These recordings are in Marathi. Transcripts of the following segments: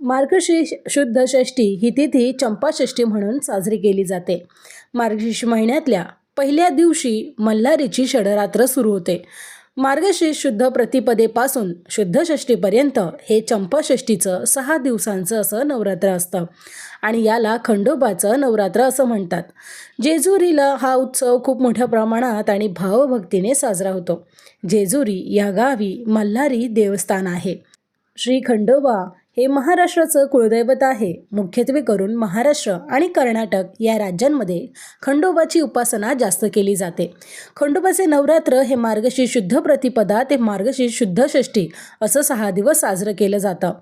मार्गशीर्ष शुद्ध षष्ठी ही तिथी चंपाषष्ठी म्हणून साजरी केली जाते. मार्गशीर्ष महिन्यातल्या पहिल्या दिवशी मल्हारीची षडरात्र सुरू होते. मार्गशीर्ष शुद्ध प्रतिपदेपासून शुद्ध षष्ठीपर्यंत हे चंपाषष्ठीचं सहा दिवसांचं असं नवरात्र असतं आणि याला खंडोबाचं नवरात्र असं म्हणतात. जेजुरीला हा उत्सव खूप मोठ्या प्रमाणात आणि भावभक्तीने साजरा होतो. जेजुरी या गावी मल्हारी देवस्थान आहे. श्री खंडोबा हे महाराष्ट्राचं कुळदैवत आहे. मुख्यत्वे करून महाराष्ट्र आणि कर्नाटक या राज्यांमध्ये खंडोबाची उपासना जास्त केली जाते. खंडोबाचे नवरात्र हे मार्गशीर्ष शुद्ध प्रतिपदा ते मार्गशीर्ष शुद्ध षष्ठी असं सहा दिवस साजरं केलं जातं.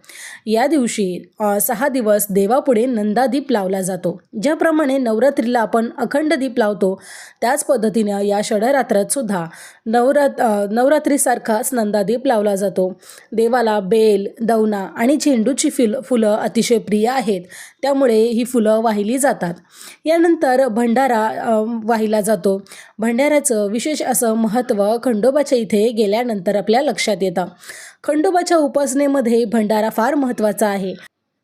या दिवशी सहा दिवस देवापुढे नंदादीप लावला जातो. ज्याप्रमाणे नवरात्रीला आपण अखंड दीप लावतो त्याच पद्धतीनं या षडरात्रात सुद्धा नवरात नवरात्रीसारखाच नंदादीप लावला जातो. देवाला बेल दवना आणि झेंडूची फिल फुलं अतिशय प्रिय आहेत. त्यामुळे ही फुलं वाहिली जातात. यानंतर भंडारा वाहिला जातो. भंडाऱ्याचं विशेष असं महत्त्व खंडोबाच्या इथे गेल्यानंतर आपल्या लक्षात येतं. खंडोबाच्या उपासनेमध्ये भंडारा फार महत्त्वाचा आहे.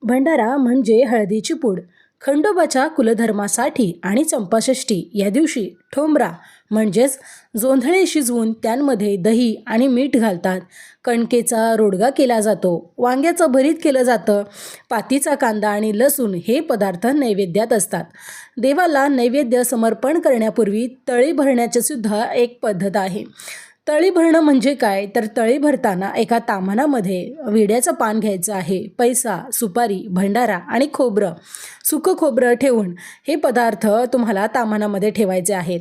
भंडारा म्हणजे हळदीची पूड. खंडोबाच्या कुलधर्मासाठी आणि चंपाषष्ठी या दिवशी ठोंबरा म्हणजेच जोंधळे शिजवून त्यांमध्ये दही आणि मीठ घालतात. कणकेचा रोडगा केला जातो. वांग्याचं भरीत केलं जातं. पातीचा कांदा आणि लसूण हे पदार्थ नैवेद्यात असतात. देवाला नैवेद्य समर्पण करण्यापूर्वी तळी भरण्याची सुद्धा एक पद्धत आहे. तळी भरणं म्हणजे काय? तर तळी भरताना एका ताम्हाणामध्ये विड्याचं पान घ्यायचं आहे. पैसा सुपारी भंडारा आणि खोबरं. सुकं खोबरं ठेवून हे पदार्थ तुम्हाला ताम्हाणामध्ये ठेवायचे आहेत.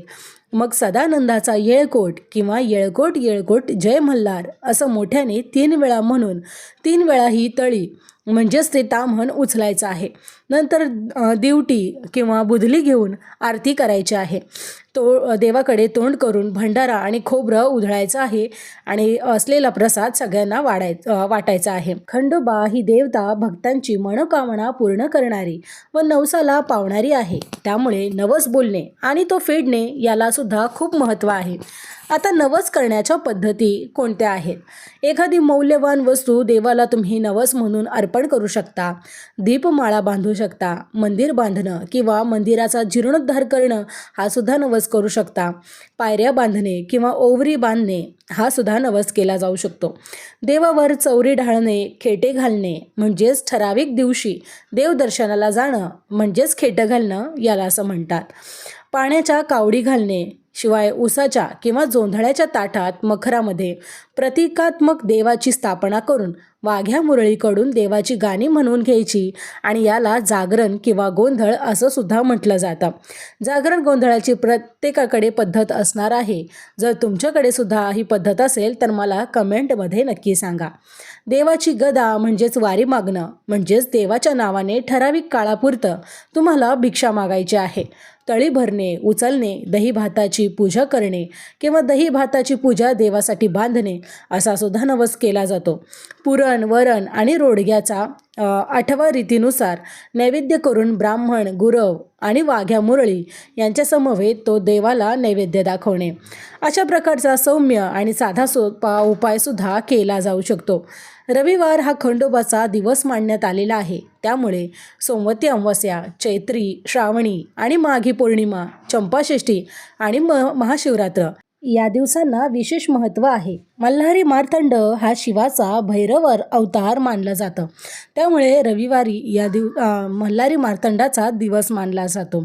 मग सदानंदाचा येळकोट किंवा येळकोट येळकोट जय मल्हार असं मोठ्याने तीन वेळा म्हणून तीन वेळा ही तळी म्हणजेच ते ताम्हण उचलायचं आहे. नंतर दिवटी किंवा बुधली घेऊन आरती करायची आहे. तो देवाकडे तोंड करून भंडारा आणि खोबरं उधळायचं आहे आणि असलेला प्रसाद सगळ्यांना वाढाय वाटायचा आहे. खंडोबा ही देवता भक्तांची मनोकामना पूर्ण करणारी व नवसाला पावणारी आहे. त्यामुळे नवस बोलणे आणि तो फेडणे याला सुद्धा खूप महत्त्व आहे. आता नवस करण्याच्या पद्धती कोणत्या आहेत? एखादी मौल्यवान वस्तू देवाला तुम्ही नवस म्हणून अर्पण करू शकता दीपमाळा बांधू शकता मंदिर बांधणं किंवा मंदिराचा जीर्णोद्धार करणं हा सुद्धा नवस करू शकता. पायऱ्या बांधणे किंवा ओवरी बांधणे हा सुद्धा नवस केला जाऊ शकतो. देवावर चौरी ढाळणे खेटे घालणे म्हणजेच ठराविक दिवशी देवदर्शनाला जाणं म्हणजेच खेटं घालणं याला असं म्हणतात. पाण्याच्या कावडी घालणे शिवाय उसाच्या किंवा जोंधळ्याच्या ताटात मखरामध्ये प्रतिकात्मक देवाची स्थापना करून वाघ्या मुरळीकडून देवाची गाणी म्हणून घ्यायची आणि याला जागरण किंवा गोंधळ असं सुद्धा म्हटलं जातं. जागरण गोंधळाची प्रत्येकाकडे पद्धत असणार आहे. जर तुमच्याकडे सुद्धा ही पद्धत असेल तर मला कमेंटमध्ये नक्की सांगा. देवाची गदा म्हणजेच वारी मागणं म्हणजेच देवाच्या नावाने ठराविक काळापुरतं तुम्हाला भिक्षा मागायची आहे. तळी भरणे उचलणे दही भाताची पूजा करणे किंवा दही भाताची पूजा देवासाठी बांधणे असा सुद्धा नवस केला जातो. पुरण वरण आणि रोडग्याचा आठवा रीतीनुसार नैवेद्य करून ब्राह्मण गुरव आणि वाघ्या मुरळी यांच्या समवेत तो देवाला नैवेद्य दाखवणे. अशा प्रकारचा सौम्य आणि साधा सोपा उपायसुद्धा केला जाऊ शकतो. रविवार हा खंडोबाचा दिवस मानण्यात आलेला आहे. त्यामुळे सोमवती अमावस्या चैत्री श्रावणी आणि माघी पौर्णिमा चंपाषष्ठी आणि म महाशिवरात्र या दिवसांना विशेष महत्त्व आहे. मल्हारी मार्तंड हा शिवाचा भैरवर अवतार मानला जातं. त्यामुळे रविवारी या दिव मल्हारी मार्तंडाचा दिवस मानला जातो.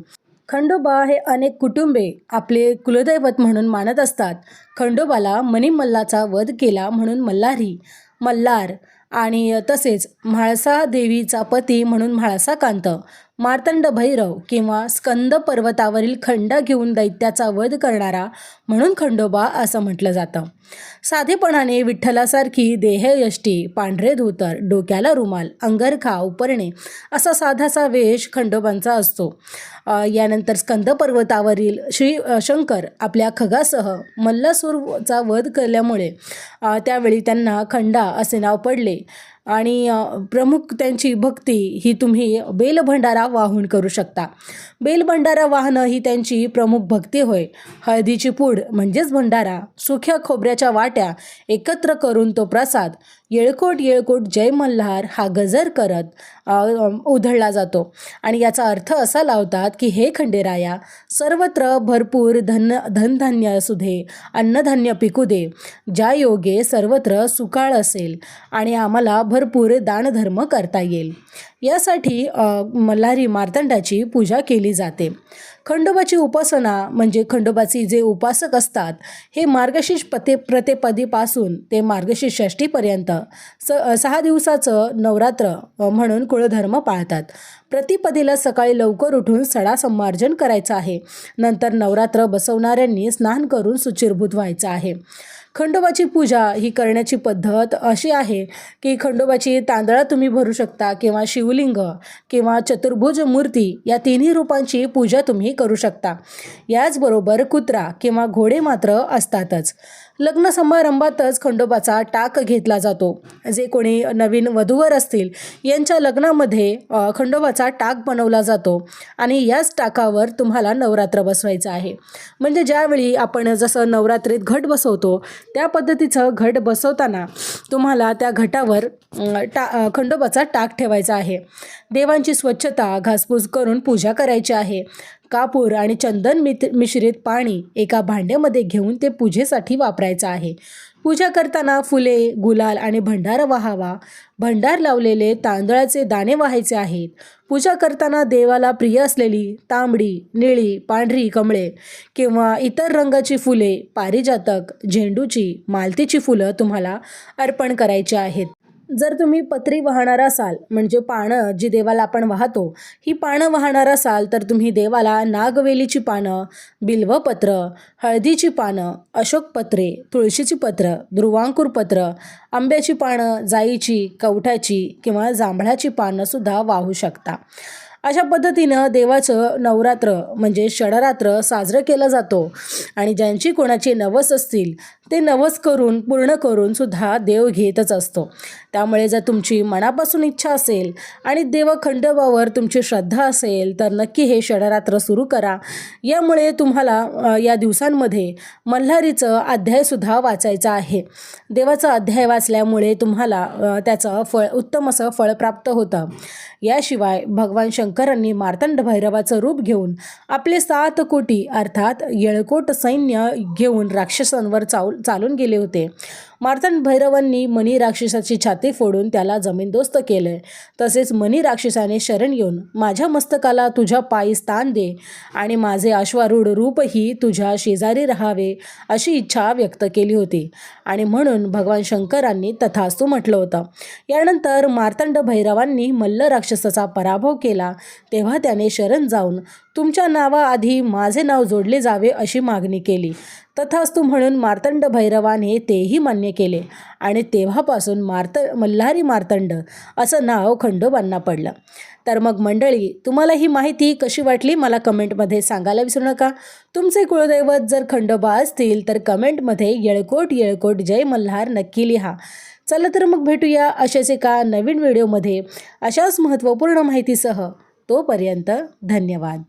खंडोबा हे अनेक कुटुंबे आपले कुलदैवत म्हणून मानत असतात. खंडोबाला मणिमल्लाचा वध केला म्हणून मल्हारी मल्हार आणि तसेच म्हाळसा देवीचा पती म्हणून म्हाळसाकांत मार्तंड भैरव किंवा स्कंद पर्वतावरील खंड घेऊन दैत्याचा वध करणारा म्हणून खंडोबा असं म्हटलं जातं. साधेपणाने विठ्ठलासारखी देहयष्टी पांढरे धोतर डोक्याला रुमाल अंगरखा उपरणे असा साधासा वेश खंडोबांचा असतो. यानंतर स्कंद पर्वतावरील श्री शंकर आपल्या खगासह मल्लासूरचा वध केल्यामुळे त्यावेळी त्यांना खंडा असे नाव पडले. आणि प्रमुख त्यांची भक्ती ही तुम्ही बेलभंडारा वाहून करू शकता. बेलभंडारा वाहनं ही त्यांची प्रमुख भक्ती होय. हळदीची पूड म्हणजेच भंडारा सुख्या खोबऱ्याच्या वाट्या एकत्र करून तो प्रसाद येळकोट येळकोट जय मल्हार हा गजर करत उधळला जातो. आणि याचा अर्थ असा लावतात की हे खंडेराया सर्वत्र भरपूर धन धनधान्य असू दे अन्नधान्य पिकू दे. ज्या योगे सर्वत्र सुकाळ असेल आणि आम्हाला भरपूर दानधर्म करता येईल. यासाठी मल्हारी मार्तंडाची पूजा केली जाते. खंडोबाची उपासना म्हणजे खंडोबाची जे उपासक असतात हे मार्गशीर्ष पते प्रतेपदीपासून ते मार्गशीर्ष षष्टीपर्यंत स सहा दिवसाचं नवरात्र म्हणून कुळधर्म पाळतात. प्रतिपदीला सकाळी लवकर उठून सडा संमार्जन करायचं आहे. नंतर नवरात्र बसवणाऱ्यांनी स्नान करून सुचिरभूत व्हायचं आहे. खंडोबाची पूजा ही करण्याची पद्धत अशी आहे की खंडोबाची तांदळा तुम्ही भरू शकता किंवा शिवलिंग किंवा चतुर्भुज मूर्ती या तिन्ही रूपांची पूजा तुम्ही करू शकता. याचबरोबर कुत्रा किंवा घोडे मात्र असतातच. लग्न समारंभातच खंडोबाचा टाक घेतला जातो. जे कोणी नवीन वधूवर असतील यांच्या लग्नामध्ये खंडोबाचा खंडोबाचा टाक बनवला जातो आणि याच टाकावर तुम्हाला नवरात्र बसवायचं आहे. म्हणजे ज्यावेळी आपण जसं नवरात्रीत घट बसवतो त्या पद्धतीचं घट बसवताना तुम्हाला त्या घटावर टा खंडोबाचा टाक ठेवायचा आहे. देवांची स्वच्छता घासपूस करून पूजा करायची आहे. कापूर आणि चंदन मित मिश्रित पाणी एका भांड्यामध्ये घेऊन ते पूजेसाठी वापरायचं आहे. पूजा करताना फुले गुलाल आणि भंडार वाहावा. भंडार लावलेले तांदळाचे दाणे व्हायचे आहेत. पूजा करताना देवाला प्रिय असलेली तांबडी निळी पांढरी कमळे किंवा इतर रंगाची फुले पारिजातक झेंडूची मालतीची फुलं तुम्हाला अर्पण करायची आहेत. जर तुम्ही पत्री वाहणार असाल म्हणजे पानं जी देवाला आपण वाहतो ही पानं वाहणार असाल तर तुम्ही देवाला नागवेलीची पानं बिल्वपत्र हळदीची पानं अशोकपत्रे तुळशीची पत्र ध्रुवांकुर पत्र आंब्याची पानं जाईची कवठाची किंवा जांभळाची पानंसुद्धा वाहू शकता. अशा पद्धतीनं देवाचं नवरात्र म्हणजे षडरात्र साजरं केलं जातो आणि ज्यांची कोणाची नवस असतील ते नवस करून पूर्ण करून सुद्धा देव घेतच असतो. त्यामुळे जर तुमची मनापासून इच्छा असेल आणि देव खंडोबावर तुमची श्रद्धा असेल तर नक्की हे षडरात्र सुरू करा. यामुळे तुम्हाला या दिवसांमध्ये मल्हारीचं अध्यायसुद्धा वाचायचं आहे. देवाचा अध्याय वाचल्यामुळे तुम्हाला त्याचं फळ उत्तम असं फळ प्राप्त होतं. याशिवाय भगवान शंकरांनी मार्तंड भैरवाचं रूप घेऊन आपले सात कोटी अर्थात येळकोट सैन्य घेऊन राक्षसांवर चाल चालून गेले होते. मार्तंड भैरवांनी मनी राक्षसाची छाती फोडून त्याला जमीनदोस्त केले तसेच मनी राक्षसाने शरण येऊन माझ्या मस्तकाला तुझ्या पायी स्थान दे आणि माझे अश्वारूढ रूपही तुझ्या शेजारी राहावे अशी इच्छा व्यक्त केली होती. आणि म्हणून भगवान शंकरांनी तथास्तू म्हटलं होतं. यानंतर मार्तंड भैरवांनी मल्ल राक्षसाचा पराभव केला. तेव्हा त्याने शरण जाऊन तुमच्या नावाआधी माझे नाव जोडले जावे अशी मागणी केली. तथास्तू म्हणून मार्तंड भैरवाने तेही मान्य केले. आणि तेव्हापासून मार्त मल्हारी मार्तंड असं नाव खंडोबांना पडलं. तर मग मंडळी तुम्हाला ही माहिती कशी वाटली? मला कमेंटमध्ये सांगायला विसरू नका. तुमचे कुळदैवत जर खंडोबा असतील तर कमेंटमध्ये येळकोट येळकोट जय मल्हार नक्की लिहा. चला तर मग भेटूया अशाच एका नवीन व्हिडिओमध्ये. अशाच महत्त्वपूर्ण माहितीसह तोपर्यंत धन्यवाद.